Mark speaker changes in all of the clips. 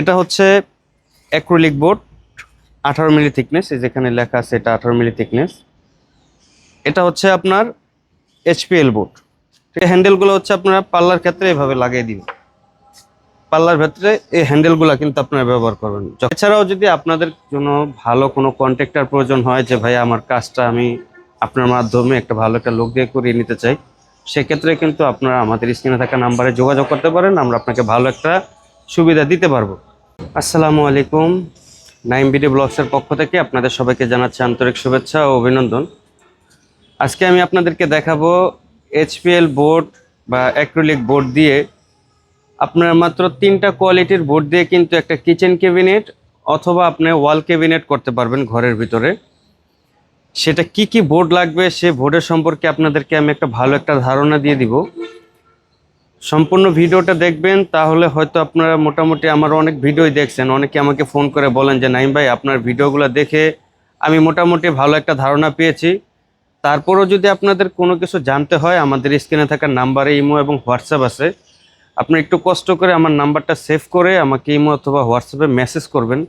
Speaker 1: এটা হচ্ছে acrylic board আঠারো মিলি থিকনেস যেখানে লেখা আছে এটা আঠারো মিলি থিকনেস এটা হচ্ছে আপনার এইচপিএল বোর্ড হ্যান্ডেলগুলো হচ্ছে আপনারা পাল্লার ক্ষেত্রে এভাবে লাগিয়ে দিবেন। পাল্লার ভেতরে এই হ্যান্ডেলগুলো কিন্তু আপনারা ব্যবহার করবেন। এছাড়াও যদি আপনাদের জন্য ভালো কোনো কন্ট্রাক্টর প্রয়োজন হয় যে, ভাই, আমার কাজটা আমি আপনার মাধ্যমে একটা ভালো একটা লোক দিয়ে করিয়ে নিতে চাই, সেক্ষেত্রে কিন্তু আপনারা আমাদের স্ক্রিনে থাকা নাম্বারে যোগাযোগ করতে পারেন। আমরা আপনাকে ভালো একটা সুবিধা দিতে পারব। আসসালামু আলাইকুম। নাইম বিডি ব্লগসের পক্ষ থেকে আপনাদের সবাইকে জানাচ্ছি আন্তরিক শুভেচ্ছা ও অভিনন্দন। আজকে আমি আপনাদেরকে দেখাবো এইচপিএল বোর্ড বা অ্যাক্রিলিক বোর্ড দিয়ে আপনার মাত্র তিনটা কোয়ালিটির বোর্ড দিয়ে কিন্তু একটা কিচেন ক্যাবিনেট অথবা আপনি ওয়াল ক্যাবিনেট করতে পারবেন ঘরের ভিতরে। সেটা কি কি বোর্ড লাগবে সে বোর্ডের সম্পর্কে আপনাদেরকে আমি একটা ভালো একটা ধারণা দিয়ে দিব। সম্পূর্ণ ভিডিওটা দেখবেন, তাহলে হয়তো আপনারা মোটামুটি আমার অনেক ভিডিওই দেখছেন। অনেকে আমাকে ফোন করে বলেন যে নাইম ভাই, আপনার ভিডিওগুলো দেখে আমি মোটামুটি ভালো একটা ধারণা পেয়েছি। তারপরও যদি আপনাদের কোনো কিছু জানতে হয়, আমাদের স্ক্রিনে থাকা নাম্বারে ইমো এবং হোয়াটসঅ্যাপ আছে। আপনি একটু কষ্ট করে আমার নাম্বারটা সেভ করে আমাকে ইমো অথবা হোয়াটসঅ্যাপে মেসেজ করবেন।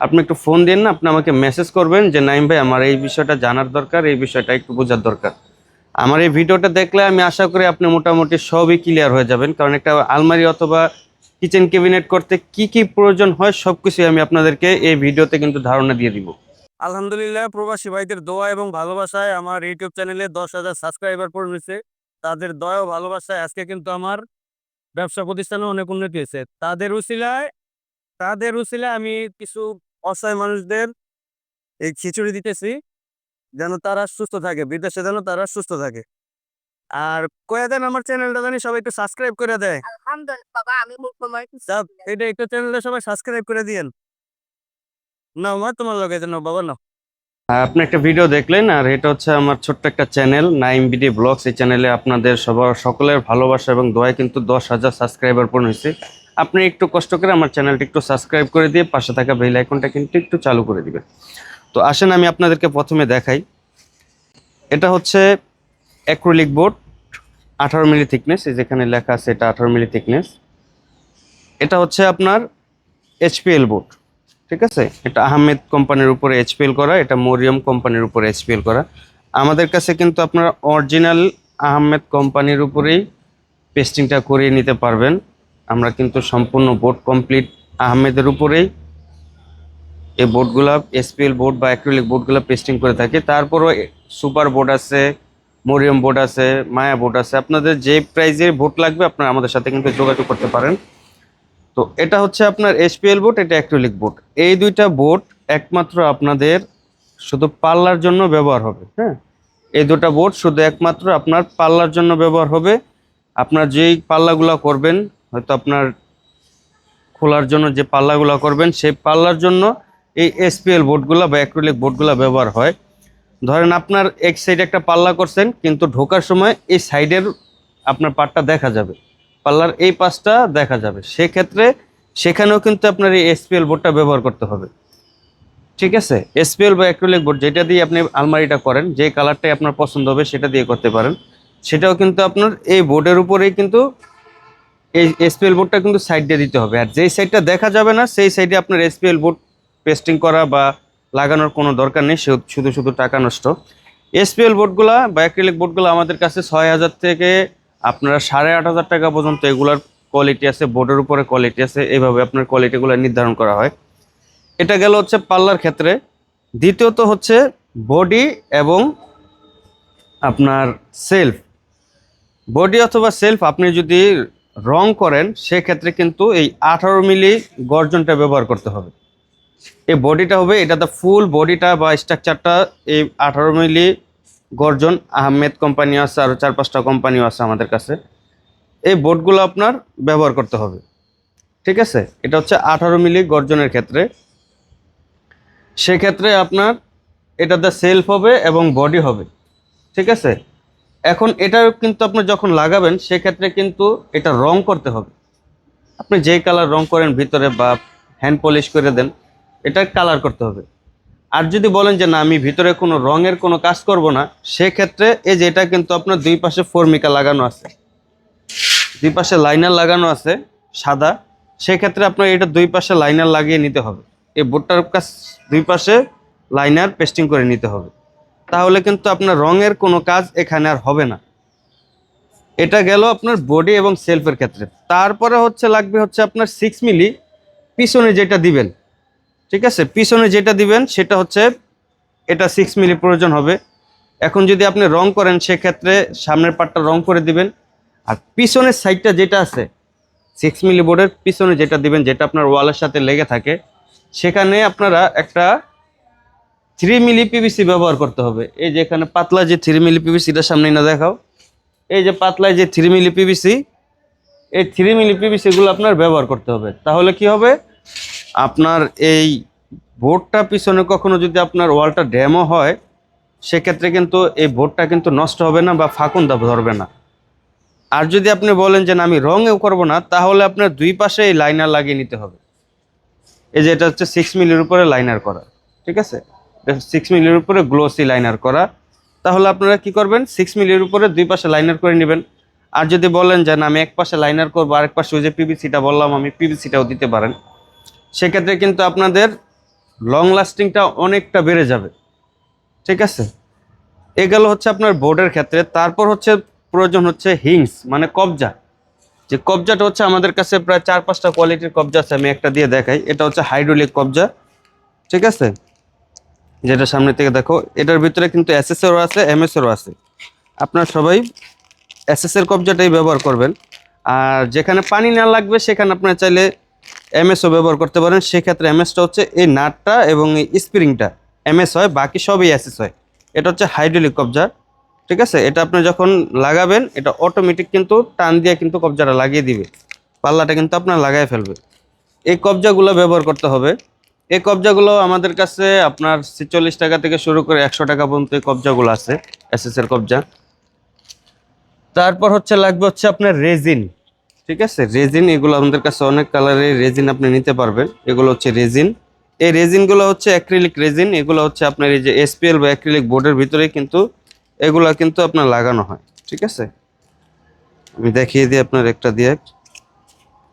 Speaker 1: আপনি একটু ফোন দিন না, আপনি আমাকে মেসেজ করবেন যে নাইম ভাই, আমার এই বিষয়টা জানার দরকার, এই বিষয়টা একটু বোঝার দরকার। আমার এই ভিডিওটা দেখলে আমি আশা করি আপনি মোটামুটি সবই ক্লিয়ার হয়ে যাবেন। কারণ একটা আলমারি অথবা কিচেন ক্যাবিনেট করতে কি কি প্রয়োজন হয় সব কিছুই আমি আপনাদেরকে এই ভিডিওতে কিন্তু ধারণা দিয়ে দিব।
Speaker 2: আলহামদুলিল্লাহ, প্রবাসী ভাইদের দোয়া এবং ভালোবাসায় আমার ইউটিউব চ্যানেলে দশ হাজার সাবস্ক্রাইবার পড়েছে তাদের দয়া ও ভালোবাসায় আজকে কিন্তু আমার ব্যবসা প্রতিষ্ঠানে অনেক উন্নতি হয়েছে। তাদের উসিলায় তাদের উচিলায় আমি কিছু অসহায় মানুষদের এই খিচুড়ি দিতেছি। যেন তারা সুস্থ থাকে বিদেশে যেন তারা সুস্থ থাকে। আর কয়ে দেন আমার চ্যানেলটা জানি সবাই একটু সাবস্ক্রাইব করে দেয়। এটা একটু চ্যানেলটা সবাই সাবস্ক্রাইব করে দিয়েন। না মা তোমার লগে না বাবা না
Speaker 1: আপনি একটা ভিডিও দেখলেন আর এটা হচ্ছে আমার ছোট্ট একটা চ্যানেল নাইম বিডি ব্লগস। এই চ্যানেলে আপনাদের সবার সকলের ভালোবাসা এবং দোয়ায় কিন্তু দশ হাজার সাবস্ক্রাইবার পূর্ণ হয়েছে। আপনি একটু কষ্ট করে আমার চ্যানেলটি একটু সাবস্ক্রাইব করে দিয়ে পাশে থাকা বেল আইকনটা কিন্তু একটু চালু করে দিবেন। তো আসেন আমি আপনাদেরকে প্রথমে দেখাই। এটা হচ্ছে অ্যাক্রিলিক বোর্ড আঠারো মিলি থিকনেস এই যেখানে লেখা আছে এটা আঠারো মিলি থিকনেস এটা হচ্ছে আপনার এইচপিএল বোর্ড ঠিক আছে? এটা আহমেদ কোম্পানির উপরে এইচপিএল করা, এটা মরিয়ম কোম্পানির উপরে এইচপিএল করা। আমাদের কাছে কিন্তু আপনার অরিজিনাল আহমেদ কোম্পানির উপরেই পেস্টিংটা করিয়ে নিতে পারবেন। আমরা কিন্তু সম্পূর্ণ বোর্ড কমপ্লিট আহমেদের উপরেই এই বোর্ডগুলা এসপিএল বোর্ড বা অ্যাক্রিলিক বোর্ডগুলো পেস্টিং করে থাকি। তারপরও সুপার বোর্ড আছে, মরিয়ম বোর্ড আছে, মায়া বোর্ড আছে। আপনাদের যে প্রাইজের বোর্ড লাগবে আপনারা আমাদের সাথে কিন্তু যোগাযোগ করতে পারেন। তো এটা হচ্ছে আপনার এসপিএল বোর্ড এটা অ্যাক্রিলিক বোর্ড এই দুইটা বোর্ড একমাত্র আপনাদের শুধু পাল্লার জন্য ব্যবহার হবে হ্যাঁ? এই দুটা বোর্ড শুধু একমাত্র আপনার পাল্লার জন্য ব্যবহার হবে। আপনার যেই পাল্লাগুলো করবেন, হয়তো আপনার খোলার জন্য যে পাল্লাগুলো করবেন, সেই পাল্লার জন্য এই এসপিএল বোর্ডগুলো বা অ্যাক্রিলিক বোর্ডগুলো ব্যবহার হয়। ধরেন আপনার এক সাইডে একটা পাল্লা করছেন, কিন্তু ঢোকার সময় এই সাইডের আপনার পাটটা দেখা যাবে। পাল্লার এই পাশটা দেখা যাবে। সেক্ষেত্রে সেখানেও কিন্তু আপনার এই এসপিএল বোর্ডটা ব্যবহার করতে হবে। ঠিক আছে? এসপিএল বা অ্যাক্রিলিক বোর্ড যেটা দিয়ে আপনি আলমারিটা করেন, যে কালারটাই আপনার পছন্দ হবে সেটা দিয়ে করতে পারেন। সেটাও কিন্তু আপনার এই বোর্ডের উপরেই কিন্তু এই এসপিএল বোর্ডটা কিন্তু সাইড দিয়ে দিতে হবে। আর যেই সাইডটা দেখা যাবে না, সেই সাইডে আপনার এসপিএল বোর্ড পেস্টিং করা বা লাগানোর কোনো দরকার নেই শুধু শুধু টাকা নষ্ট। এসপিএল বোর্ডগুলা বা অ্যাক্রিলিক বোর্ডগুলো আমাদের কাছে ছয় হাজার থেকে আপনারা সাড়ে আট হাজার টাকা পর্যন্ত এগুলার কোয়ালিটি আছে, বোর্ডের উপরে কোয়ালিটি আছে এইভাবে আপনার কোয়ালিটিগুলো নির্ধারণ করা হয়। এটা গেল হচ্ছে পাল্লার ক্ষেত্রে। দ্বিতীয়ত হচ্ছে বডি এবং আপনার সেলফ বডি অথবা সেলফ আপনি যদি রং করেন, সেক্ষেত্রে কিন্তু এই আঠারো মিলি গর্জনটা ব্যবহার করতে হবে। এই বডিটা হবে, এটা এটাতে ফুল বডিটা বা স্ট্রাকচারটা এই আঠারো মিলি গর্জন আহমেদ কোম্পানি আছে আরও চার পাঁচটা কোম্পানিও আছে আমাদের কাছে। এই বোর্ডগুলো আপনার ব্যবহার করতে হবে। ঠিক আছে? এটা হচ্ছে আঠারো মিলি গর্জনের ক্ষেত্রে। সেক্ষেত্রে আপনার এটাতে সেলফ হবে এবং বডি হবে। ঠিক আছে? এখন এটা কিন্তু আপনি যখন লাগাবেন, সেক্ষেত্রে কিন্তু এটা রং করতে হবে। আপনি যেই কালার রং করেন, ভিতরে বা হ্যান্ড পলিশ করে দেন এটা কালার করতে হবে। আর যদি বলেন যে না, আমি ভিতরে কোনো রঙের কোনো কাজ করব না, সেক্ষেত্রে এই যে এটা কিন্তু আপনার দুই পাশে ফর্মিকা লাগানো আছে। দুই পাশে লাইনার লাগানো আছে, সাদা। সেক্ষেত্রে আপনার এটা দুই পাশে লাইনার লাগিয়ে নিতে হবে। এই বোর্ডটার কাছ দুই পাশে লাইনার পেস্টিং করে নিতে হবে। তাহলে কিন্তু আপনার রঙের কোনো কাজ এখানে আর হবে না। এটা গেল আপনার বডি এবং সেলফের ক্ষেত্রে। তারপরে হচ্ছে লাগবে হচ্ছে আপনার সিক্স মিলি পিছনে যেটা দিবেন ঠিক আছে? পিছনে যেটা দিবেন, সেটা হচ্ছে এটা সিক্স মিলি প্রয়োজন হবে। এখন যদি আপনি রং করেন, সেক্ষেত্রে সামনের পার্টটা রং করে দিবেন। আর পিছনের সাইডটা যেটা আছে সিক্স মিলি বোর্ডের পিছনে যেটা দিবেন, যেটা আপনার ওয়ালের সাথে লেগে থাকে, সেখানে আপনারা একটা থ্রি মিলি পিভিসি ব্যবহার করতে হবে। এই যে এখানে পাতলা যে থ্রি মিলি পিভিসিটা সামনে না দেখাও। এই যে পাতলায় যে থ্রি মিলি পিভিসি এই থ্রি মিলি পিভিসিগুলো আপনার ব্যবহার করতে হবে। তাহলে কি হবে? আপনার এই বোর্ডটা পিছনে কখনো যদি আপনার ওয়ালটা ড্যামও হয়, সেক্ষেত্রে কিন্তু এই বোর্ডটা কিন্তু নষ্ট হবে না বা ফাঁকুন ধরবে না। আর যদি আপনি বলেন যে আমি রঙেও করব না, তাহলে আপনার দুই পাশে এই লাইনার লাগিয়ে নিতে হবে। এই যে এটা হচ্ছে সিক্স মিলির উপরে লাইনার করা, ঠিক আছে? সিক্স মিলির উপরে গ্লোসি লাইনার করা। তাহলে আপনারা কি করবেন? সিক্স মিলির উপরে দুই পাশে লাইনার করে নেবেন। আর যদি বলেন যে না, আমি এক পাশে লাইনার করব, আরেক পাশে ওই যে পিভিসিটা বললাম, আমি পিভিসিটাও দিতে পারেন। সেক্ষেত্রে কিন্তু আপনাদের লং লাস্টিংটা অনেকটা বেড়ে যাবে। ঠিক আছে? এগুলো হচ্ছে আপনার বোর্ডের ক্ষেত্রে। তারপর হচ্ছে প্রয়োজন হচ্ছে হিংস মানে কবজা। যে কবজাটা হচ্ছে আমাদের কাছে প্রায় চার, পাঁচটা কোয়ালিটির কবজা আছে, আমি একটা দিয়ে দেখাই। এটা হচ্ছে হাইড্রোলিক কবজা। ঠিক আছে? যেটা সামনে থেকে দেখো, এটার ভিতরে কিন্তু এসএসএরও আছে এমএসএরও আছে। আপনার সবাই এসএসের কবজাটাই ব্যবহার করবেন। আর যেখানে পানি না লাগবে, সেখানে আপনার চাইলে এমএসও ব্যবহার করতে পারেন, সেক্ষেত্রে এমএসটা হচ্ছে এই নাটটা এবং এই স্প্রিংটা। এমএস হয়, বাকি সবই এসএস হয়। এটা হচ্ছে হাইড্রোলিক কবজা ঠিক আছে? এটা আপনি যখন লাগাবেন, এটা অটোমেটিক কিন্তু টান দিয়ে কিন্তু কবজাটা লাগিয়ে দিবে। পাল্লাটা কিন্তু আপনার লাগাই ফেলবে। এই কবজাগুলো ব্যবহার করতে হবে। এই কবজাগুলো আমাদের কাছে আপনার ছেচল্লিশ টাকা থেকে শুরু করে একশো টাকা পর্যন্ত এই কবজাগুলো আছে এসএস এর কবজা। তারপর হচ্ছে লাগবে হচ্ছে আপনার রেজিন ঠিক আছে? রেজিন, এগুলো আমাদের কাছে অনেক কালারের রেজিন আপনি নিতে পারবেন। এগুলো হচ্ছে রেজিন। এই রেজিনগুলো হচ্ছে অ্যাক্রিলিক রেজিন। এগুলো হচ্ছে আপনার এই যে এসপিএল বা অ্যাক্রিলিক বোর্ডের ভিতরে কিন্তু এগুলো কিন্তু আপনার লাগানো হয়। ঠিক আছে? আমি দেখিয়ে দিই আপনার একটা দিয়ে।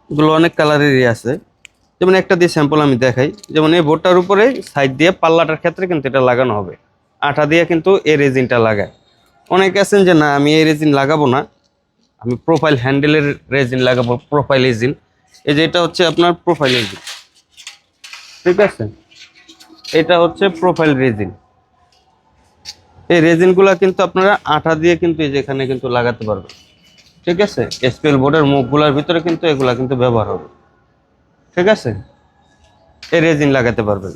Speaker 1: এগুলো অনেক কালারেরই আছে। যেমন একটা দিয়ে স্যাম্পল আমি দেখাই। যেমন এই বোর্ডটার উপরে সাইড দিয়ে পাল্লাটার ক্ষেত্রে কিন্তু এটা লাগানো হবে। আঠা দিয়ে কিন্তু এই রেজিনটা লাগায়। অনেকে আছেন যে, না, আমি এই রেজিন লাগাবো না। আমি প্রোফাইল হ্যান্ডেলের রেজিন লাগাবো প্রোফাইল রেজিন এই যে এটা হচ্ছে আপনার প্রোফাইল রেজিন ঠিক আছে? এটা হচ্ছে প্রোফাইল রেজিন এই রেজিনগুলো কিন্তু আপনারা আঠা দিয়ে কিন্তু এই যেখানে কিন্তু লাগাতে পারবেন। ঠিক আছে? এসপিএল বোর্ডের মুখগুলোর ভিতরে কিন্তু এগুলা কিন্তু ব্যবহার হবে। ঠিক আছে? এই রেজিন লাগাতে পারবেন।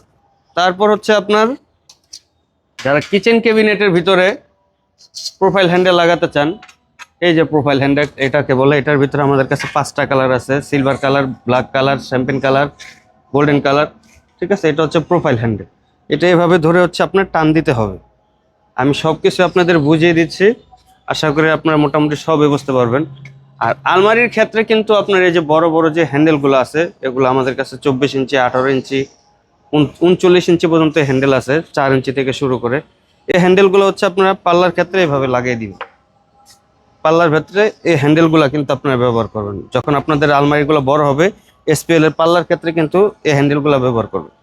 Speaker 1: তারপর হচ্ছে আপনার, যারা কিচেন ক্যাবিনেটের ভিতরে প্রোফাইল হ্যান্ডেল লাগাতে চান এই যে প্রোফাইল হ্যান্ডেল এটাকে বলে, এটার ভিতরে আমাদের কাছে পাঁচটা কালার আছে। Silver colour black colour champagne colour golden colour ঠিক আছে? এটা হচ্ছে প্রোফাইল হ্যান্ডেল এটা এভাবে ধরে হচ্ছে আপনার টান দিতে হবে। আমি সব কিছু আপনাদের বুঝিয়ে দিচ্ছি। আশা করি আপনারা মোটামুটি সবই বুঝতে পারবেন। আর আলমারির ক্ষেত্রে কিন্তু আপনার এই যে বড় বড় যে হ্যান্ডেলগুলো আছে, এগুলো আমাদের কাছে চব্বিশ ইঞ্চি, আঠারো ইঞ্চি, উন- উনচল্লিশ ইঞ্চি পর্যন্ত হ্যান্ডেল আছে, চার ইঞ্চি থেকে শুরু করে। এই হ্যান্ডেলগুলো হচ্ছে আপনারা পাল্লার ক্ষেত্রে এভাবে লাগিয়ে দিবেন। পাল্লার ক্ষেত্রে এই হ্যান্ডেলগুলো কিন্তু আপনারা ব্যবহার করবেন। যখন আপনাদের আলমারিগুলো বড় হবে এসপিএল এর পাল্লার ক্ষেত্রে কিন্তু এই হ্যান্ডেলগুলো ব্যবহার করবেন।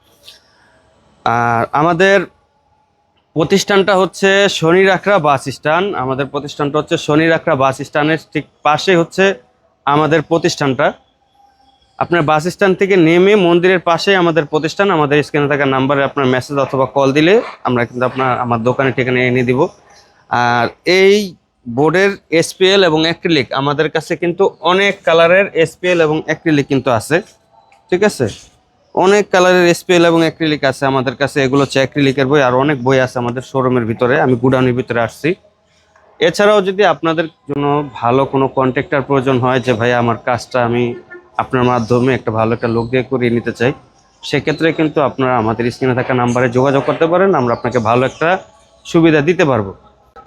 Speaker 1: আর আমাদের প্রতিষ্ঠানটা হচ্ছে শনি রাখরা বাস স্ট্যান্ড। আমাদের প্রতিষ্ঠানটা হচ্ছে শনি রাখরা বাস স্ট্যান্ডের ঠিক পাশে হচ্ছে আমাদের প্রতিষ্ঠানটা। আপনার বাস স্ট্যান্ড থেকে নেমে মন্দিরের পাশে আমাদের প্রতিষ্ঠান, আমাদের স্ক্রিনে থাকা নাম্বারে আপনার মেসেজ অথবা কল দিলে আমরা কিন্তু আপনার, আমার দোকানে ঠিকানা এনে দিব। আর এই বোর্ডের এসপিএল এবং অ্যাক্রিলিক আমাদের কাছে কিন্তু অনেক কালারের এসপিএল এবং অ্যাক্রিলিক কিন্তু আছে, ঠিক আছে? অনেক কালারের এসপিএল এবং অ্যাক্রিলিক আছে আমাদের কাছে, এগুলো হচ্ছে অ্যাক্রিলিকের বই, আর অনেক বই আছে আমাদের শোরুমের ভিতরে, আমি গুডাউনের ভিতরে আসছি। এছাড়াও যদি আপনাদের জন্য ভালো কোনো কন্ট্রাক্টর প্রয়োজন হয় যে, ভাই, আমার কাজটা আমি আপনার মাধ্যমে একটা ভালো একটা লোক দিয়ে করিয়ে নিতে চাই, সেক্ষেত্রে কিন্তু আপনারা আমাদের স্ক্রিনে থাকা নাম্বারে যোগাযোগ করতে পারেন, আমরা আপনাকে ভালো একটা সুবিধা দিতে পারব।